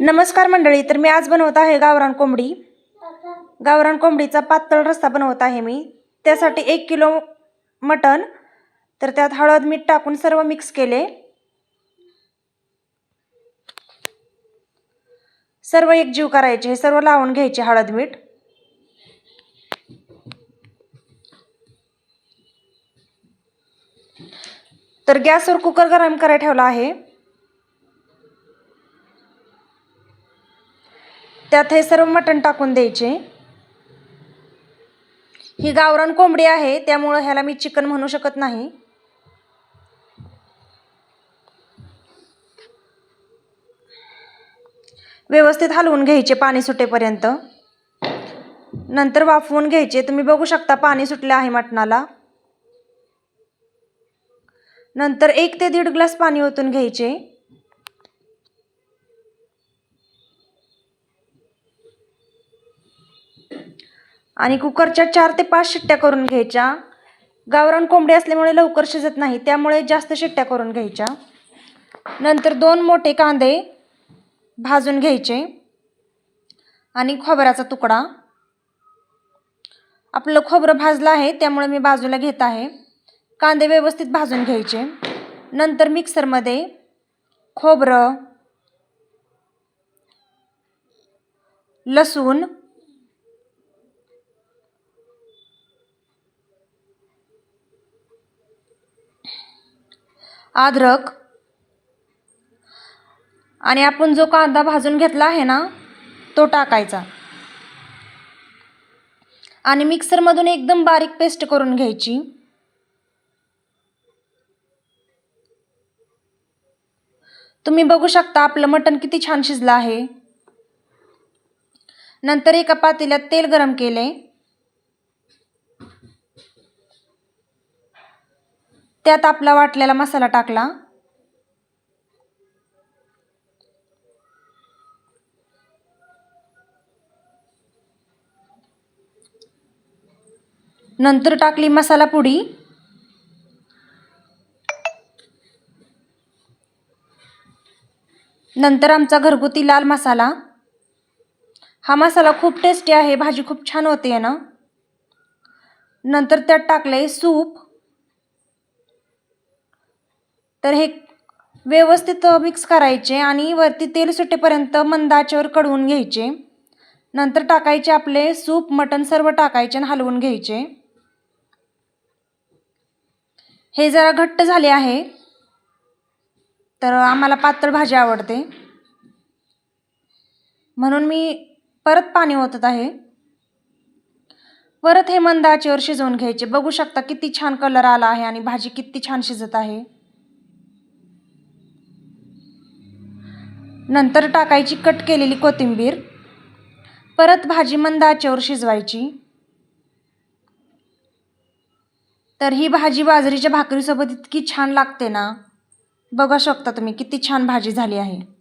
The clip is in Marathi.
नमस्कार मंडळी तर मी आज बनवत आहे गावरान कोंबडी. गावरान कोंबडीचा पातळ रस्ता बनवत आहे मी. त्यासाठी एक किलो मटण तर त्यात हळद मीठ टाकून सर्व मिक्स केले. सर्व एक जीव करायचे हे सर्व लावून घ्यायचे हळद मीठ. तर गॅसवर कुकर गरम करायला ठेवला आहे. त्यात हे सर्व मटण टाकून द्यायचे. ही गावरान कोंबडी आहे त्यामुळं ह्याला मी चिकन म्हणू शकत नाही. व्यवस्थित हलवून घ्यायचे पाणी सुटेपर्यंत. नंतर वाफवून घ्यायचे. तुम्ही बघू शकता पाणी सुटले आहे मटणाला. नंतर एक ते दीड ग्लास पाणी ओतून घ्यायचे. आणि कुकरच्या चार ते पाच शिट्ट्या करून घ्यायच्या. गावरान कोंबडी असल्यामुळे लवकर शिजत नाही त्यामुळे जास्त शिट्ट्या करून घ्यायच्या. नंतर दोन मोठे कांदे भाजून घ्यायचे आणि खोबऱ्याचा तुकडा. आपलं खोबरं भाजलं आहे त्यामुळे मी बाजूला घेत आहे. कांदे व्यवस्थित भाजून घ्यायचे. नंतर मिक्सरमध्ये खोबरं लसूण अद्रक. आणि आपण जो कांदा भाजून घेतला आहे ना तो टाकायचा. आणि मिक्सरमधून एकदम बारीक पेस्ट करून घ्यायची. तुम्ही बघू शकता आपलं मटण किती छान शिजलं आहे. नंतर एका पातेल्यात तेल गरम केले त्यात आपला वाटलेला मसाला टाकला. नंतर टाकली मसाला पुडी. नंतर आमचा घरगुती लाल मसाला. हा मसाला खूप टेस्टी आहे भाजी खूप छान होते ना. नंतर त्यात टाकले सूप. तर हे व्यवस्थित मिक्स करायचे आणि वरती तेल सुटेपर्यंत मंद आचेवर कडवून घ्यायचे. नंतर टाकायचे आपले सूप मटण सर्व टाकायचे आणि हलवून घ्यायचे. हे जरा घट्ट झाले आहे. तर आम्हाला पातळ भाजी आवडते. म्हणून मी परत पाणी ओतत आहे. परत हे मंद आचेवर शिजवून घ्यायचे. बघू शकता किती छान कलर आला आहे आणि भाजी किती छान शिजत आहे. नंतर टाकायची कट केलेली कोथिंबीर परत भाजी मंद आचेवर शिजवायची. तर ही भाजी बाजरीच्या भाकरीसोबत इतकी छान लागते ना? बघा शकता तुम्ही किती छान भाजी झाली आहे.